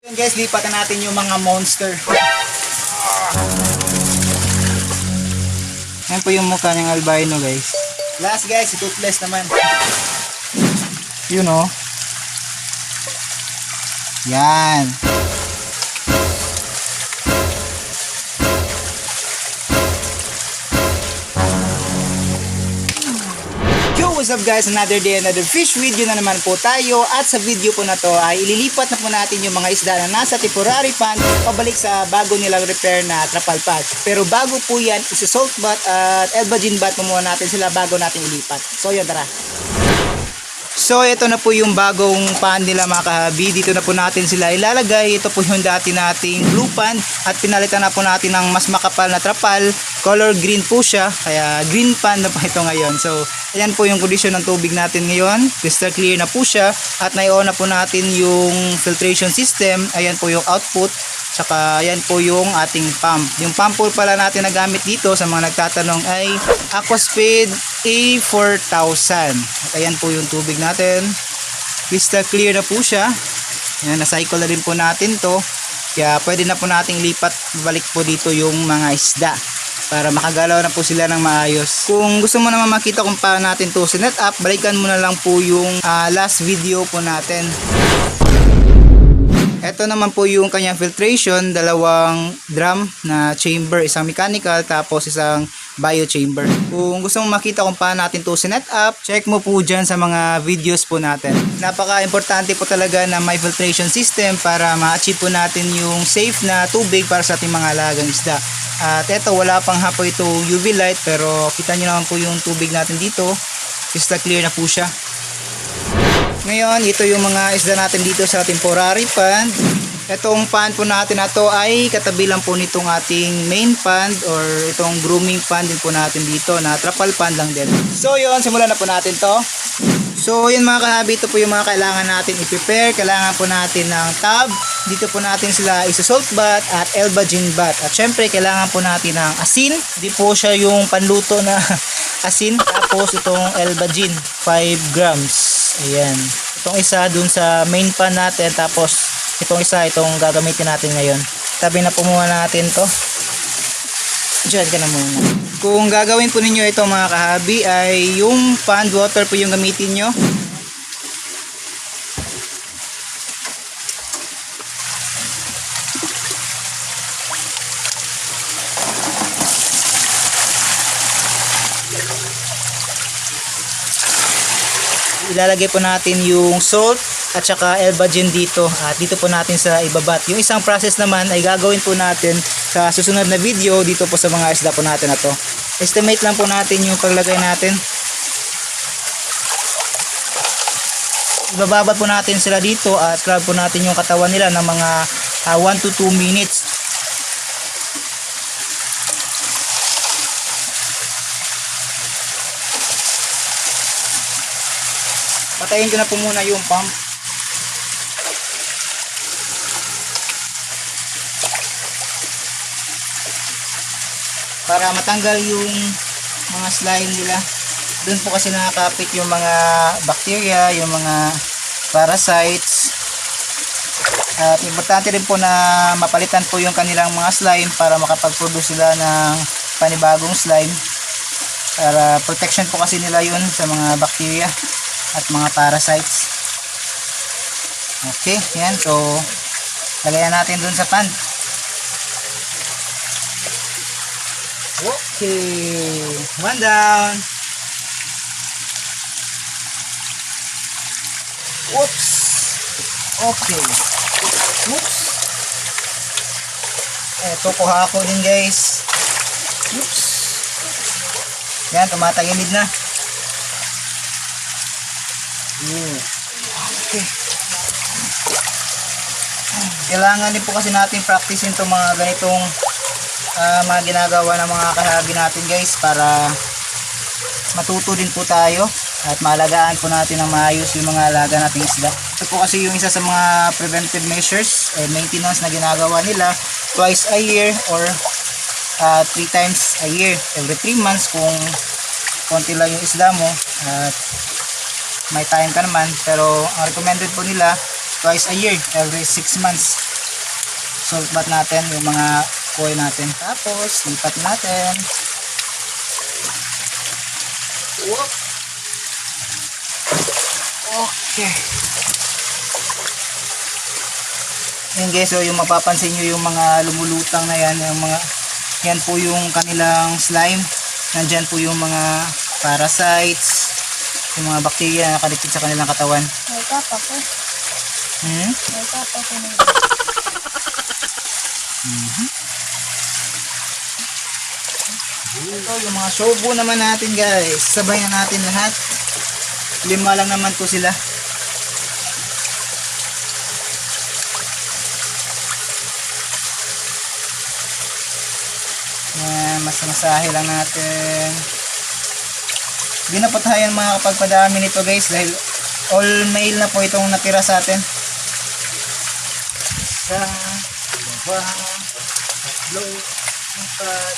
Yun guys, lipatan natin yung mga monster. Yan po yung mukha ng albino guys. Last guys, toothless naman. Yun oh. Yan. What's up guys? Another day, another fish video na naman po tayo at sa video po na to ay ililipat na po natin yung mga isda na nasa temporary pond pabalik sa bago nilang repair na trapal pond. Pero bago po yan, isa salt bath at elbagin bath po muna natin sila bago natin ilipat. So yun, tara. So ito na po yung bagong pan nila mga kahabi. Dito na po natin sila ilalagay. Ito po yung dati nating blue pan at pinalitan na po natin ng mas makapal na trapal. Color green po siya. Kaya green pan na po ito ngayon. So ayan po yung condition ng tubig natin ngayon. Crystal clear na po siya. At nai-on na po natin yung filtration system. Ayan po yung output. Tsaka ayan po yung ating pump. Yung pump po pala natin na gamit dito sa mga nagtatanong ay Aquaspeed A4000. At ayan po yung tubig natin. Crystal clear na po siya. Ayan, na-cycle na rin po natin to. Kaya pwede na po nating lipat balik po dito yung mga isda para makagalaw na po sila ng maayos. Kung gusto mo naman makita kung paano natin to sinet up, balikan mo na lang po yung ah, last video po natin. Ito naman po yung kanyang filtration, dalawang drum na chamber, isang mechanical tapos isang bio chamber. Kung gusto mo makita kung paano natin to sinet up, check mo po dyan sa mga videos po natin. Napaka-importante po talaga na may filtration system para ma-achieve po natin yung safe na tubig para sa ating mga alagang isda. At eto, wala pang hapo ito UV light pero kita nyo naman po yung tubig natin dito. Crystal clear na po siya. Ngayon, ito yung mga isda natin dito sa temporary pond. Itong pond po natin na to ay katabi lang po nitong ating main pond or itong grooming pond din po natin dito na trapal pond lang din. So yun, simulan na po natin to. So yun mga kahabi, ito po yung mga kailangan natin i-prepare. Kailangan po natin ng tub. Dito po natin sila isa-salt bath at elbagin bath. At syempre, kailangan po natin ng asin. Di po siya yung panluto na asin. Tapos itong elbagin, 5 grams. Ayan. Itong isa dun sa main pan natin. Tapos itong isa, itong gagamitin natin ngayon. Tabi na po muna natin to. Diyan ka na muna. Kung gagawin po ninyo ito mga kahabi ay yung pond water po yung gamitin nyo. Ilalagay po natin yung salt at saka elbagin dito. At dito po natin sa ibabat. Yung isang process naman ay gagawin po natin sa susunod na video dito po sa mga isda po natin na to. Estimate lang po natin yung paglagay natin. Ibababad po natin sila dito at scrub po natin yung katawan nila ng mga 1 to 2 minutes patayin ko na po muna yung pump. Para matanggal yung mga slime nila. Doon po kasi nakakapit yung mga bacteria yung mga parasites. At importante rin po na mapalitan po yung kanilang mga slime para makapag-produce sila ng panibagong slime. Para protection po kasi nila yun sa mga bacteria at mga parasites. Okay yan. So lagayan natin dun sa pan. Okay one down. Oops. Okay. Oops. Eto kuha ko din guys. Oops. Yan tumatagilid na Yun. Okay. Kailangan din po kasi natin practicein itong mga ganitong ah, mga ginagawa ng mga kahabi natin guys para matuto din po tayo at maalagaan po natin ng maayos yung mga alaga nating isda. Ito po kasi yung isa sa mga preventive measures and maintenance na ginagawa nila twice a year or uh, three times a year every 3 months kung konti lang yung isda mo at may time ka naman pero ang recommended po nila twice a year every 6 months salt bath natin, yung mga koi natin. Tapos, lipat natin. Whoop. Okay. Yan guys, so yung mapapansin nyo yung mga lumulutang na yan, yung mga, yan po yung kanilang slime. Nandyan po yung mga parasites, yung mga bacteria na nakadikit sa kanilang katawan. May tapa ko. Hmm? May tapa ko na Ito yung mga shobo naman natin guys. Sabay na natin lahat. Lima lang naman po sila. Yan, mas masahe lang natin. Hindi na po tayo mga kapagpadami nito guys dahil all male na po itong natira sa atin. Isa, dalawa, tatlo, apat,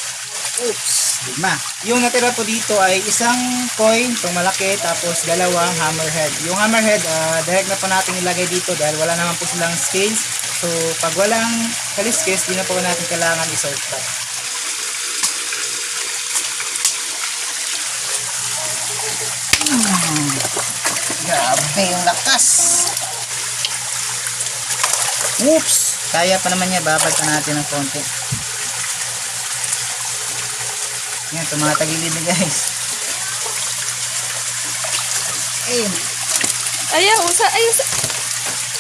oops, lima. Yung natira po dito ay isang coin, itong malaki, tapos dalawang hammerhead. Yung hammerhead, ah, direct na po natin ilagay dito dahil wala naman po silang scales. So, pag walang kaliskes, di na po natin kailangan i-sort Hmm. Grabe yung lakas. Oops! Kaya pa naman niya, babad pa natin ng konti. Yan, tumatagilid na guys. Ayun. Ayaw, usa, ay, usa.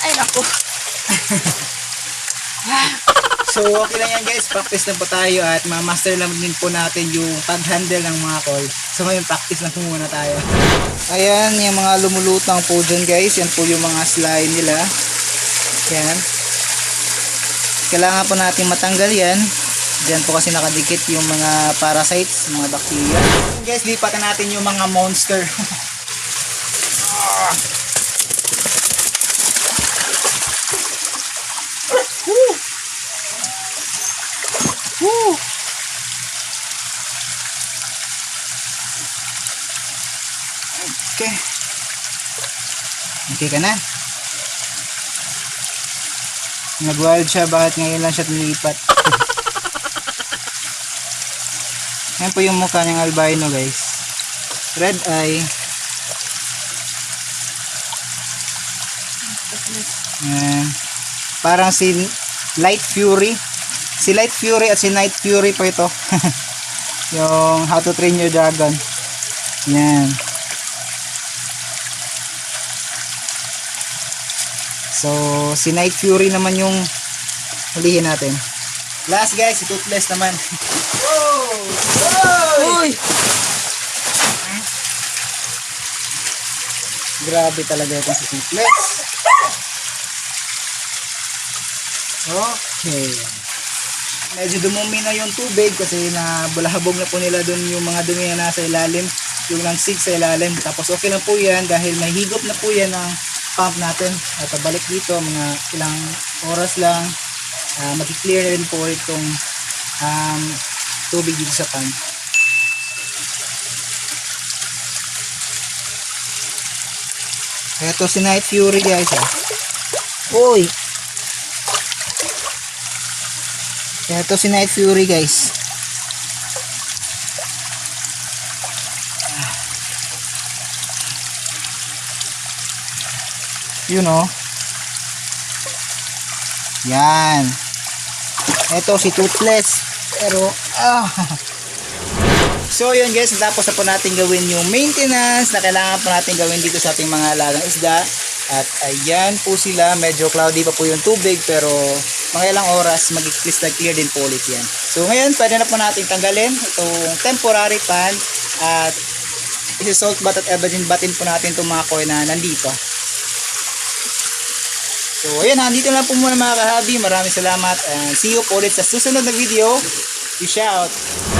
Ay, naku. So, okay lang yan guys. Practice lang po tayo at ma-master lang din po natin yung pag-handle ng mga call. So, ngayon practice lang muna tayo. Ayan, yung mga lumulutang po dyan guys. Yan po yung mga slime nila. Yan. Kailangan po natin matanggal yan. Diyan po kasi nakadikit yung mga parasites, mga bacteria. Guys, lipatan natin yung mga monster. Ah. Woo! Woo! Okay. Okay ka na? Nag-wild siya, bakit ngayon lang siya nilipat? Yan po yung mukha ng albino guys. Red eye. Yan. Parang si Light Fury. Si Light Fury at si Night Fury po ito. yung How to Train Your Dragon. Yan. So, si Night Fury naman yung hulihin natin. Last guys, si Toothless naman. Whoa! Uy! Grabe talaga itong si Toothless. Okay. Medyo dumumi na yung tubig kasi na bulahabog na po nila dun yung mga dumi na nasa ilalim. Yung langsig sa ilalim. Tapos okay lang po yan dahil may higop na po yan ng pump natin. At pabalik dito, mga ilang oras lang, uh, mag-clear na rin po itong um, tubig dito sa pump. Ito si Night Fury guys ah. Uy! Ito si Night Fury guys. Yun oh. Yan. Ito si Toothless. Pero, ah. So yun guys, tapos na po natin gawin yung maintenance na kailangan po natin gawin dito sa ating mga alagang isda. At ayan po sila, medyo cloudy pa po yung tubig pero mga ilang oras mag-crystal clear din po ulit yan. So ngayon, pwede na po natin tanggalin itong temporary pan at isi-salt bath at evagen batin po natin itong mga koi na nandito. So ayan, nandito lang po muna mga kahabi. Maraming salamat and see you po ulit sa susunod na video. Peace out!